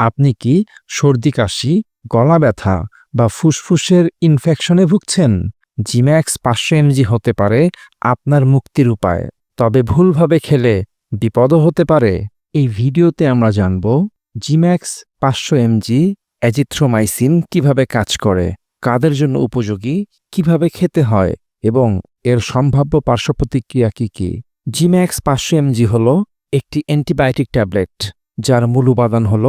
আপনি কি সর্দি, কাশি, গলা ব্যথা বা ফুসফুসের ইনফেকশনে ভুগছেন? জিম্যাক্স পাঁচশো এমজি হতে পারে আপনার মুক্তির উপায়, তবে ভুলভাবে খেলে বিপদও হতে পারে। এই ভিডিওতে আমরা জানব জিম্যাক্স পাঁচশো এমজি অ্যাজিথ্রোমাইসিন কীভাবে কাজ করে, কাদের জন্য উপযোগী, কীভাবে খেতে হয় এবং এর সম্ভাব্য পার্শ্ব প্রতিক্রিয়া কী কী। জিম্যাক্স পাঁচশো এমজি হল একটি অ্যান্টিবায়োটিক ট্যাবলেট। যার মূল উপাদান হল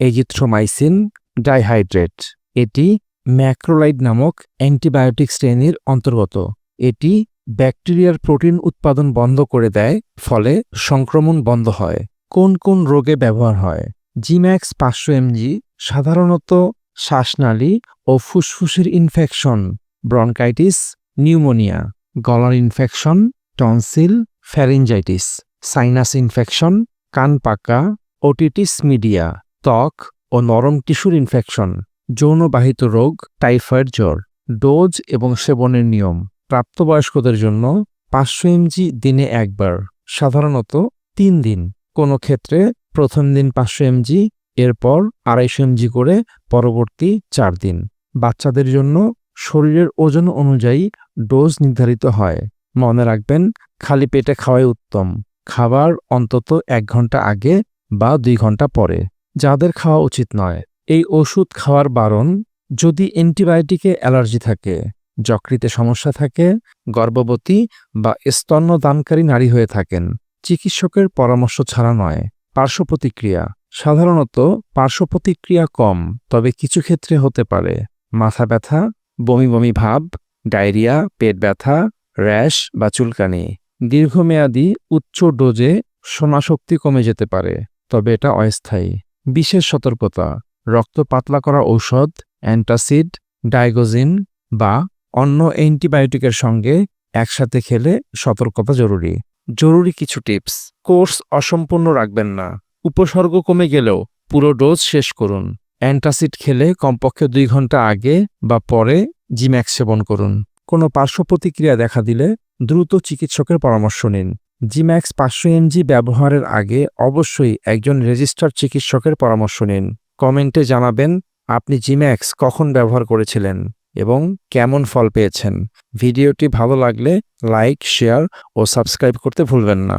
এজিথ্রোমাইসিন ডাইহাইড্রেট। এটি ম্যাক্রোলাইড নামক অ্যান্টিবায়োটিক শ্রেণির অন্তর্গত। এটি ব্যাকটেরিয়ার প্রোটিন উৎপাদন বন্ধ করে দেয়, ফলে সংক্রমণ বন্ধ হয়। কোন কোন রোগে ব্যবহার হয়? জিম্যাক্স পাঁচশো এমজি, সাধারণত শ্বাসনালী ও ফুসফুসের ইনফেকশন, ব্রনকাইটিস, নিউমোনিয়া, গলার infection, tonsil, pharyngitis, sinus infection, কান পাকা ওটিটিস মিডিয়া, ত্বক ও নরম টিস্যুর ইনফেকশন যৌনবাহিত রোগ, টাইফয়েড জ্বর, ডোজ এবং সেবনের নিয়ম, প্রাপ্তবয়স্কদের জন্য পাঁচশো এমজি দিনে একবার, সাধারণত তিন দিন। কোনো ক্ষেত্রে প্রথম দিন পাঁচশো এমজি, এরপর আড়াইশো এমজি করে পরবর্তী চার দিন। বাচ্চাদের জন্য শরীরের ওজন অনুযায়ী ডোজ নির্ধারিত হয়। মনে রাখবেন, খালি পেটে খাওয়াই উত্তম। খাবার অন্তত এক ঘণ্টা আগে বা দুই ঘণ্টা পরে, যাদের খাওয়া উচিত নয়। এই ওষুধ খাওয়ার বারণ, যদি অ্যান্টিবায়োটিকে অ্যালার্জি থাকে, যকৃতে সমস্যা থাকে, গর্ভবতী বা স্তন্যদানকারী নারী হয়ে থাকেন, চিকিৎসকের পরামর্শ ছাড়া নয়। পার্শ্ব প্রতিক্রিয়া, সাধারণত পার্শ্ব প্রতিক্রিয়া কম, তবে কিছু ক্ষেত্রে হতে পারে। মাথা ব্যথা, বমি বমি ভাব, ডায়রিয়া, পেট ব্যথা, র্যাশ বা চুলকানি। দীর্ঘমেয়াদী উচ্চ ডোজে সোনাশক্তি কমে যেতে পারে। তবে এটা অস্থায়ী। বিশেষ সতর্কতা, রক্ত পাতলা করা ঔষধ, অ্যান্টাসিড, ডাইগোজিন বা অন্য অ্যান্টিবায়োটিকের সঙ্গে একসাথে খেলে সতর্কতা জরুরি। জরুরি কিছু টিপস। কোর্স অসম্পূর্ণ রাখবেন না। উপসর্গ কমে গেলেও পুরো ডোজ শেষ করুন। অ্যান্টাসিড খেলে কমপক্ষে দুই ঘণ্টা আগে বা পরে জিম্যাক্স সেবন করুন। কোনো পার্শ্ব প্রতিক্রিয়া দেখা দিলে দ্রুত চিকিৎসকের পরামর্শ নিন। জিম্যাক্স পাঁচশো এমজি ব্যবহারের আগে অবশ্যই একজন রেজিস্টার চিকিৎসকের পরামর্শ নিন। কমেন্টে জানাবেন, আপনি জিম্যাক্স কখন ব্যবহার করেছিলেন এবং কেমন ফল পেয়েছেন। ভিডিওটি ভালো লাগলে লাইক, শেয়ার ও সাবস্ক্রাইব করতে ভুলবেন না।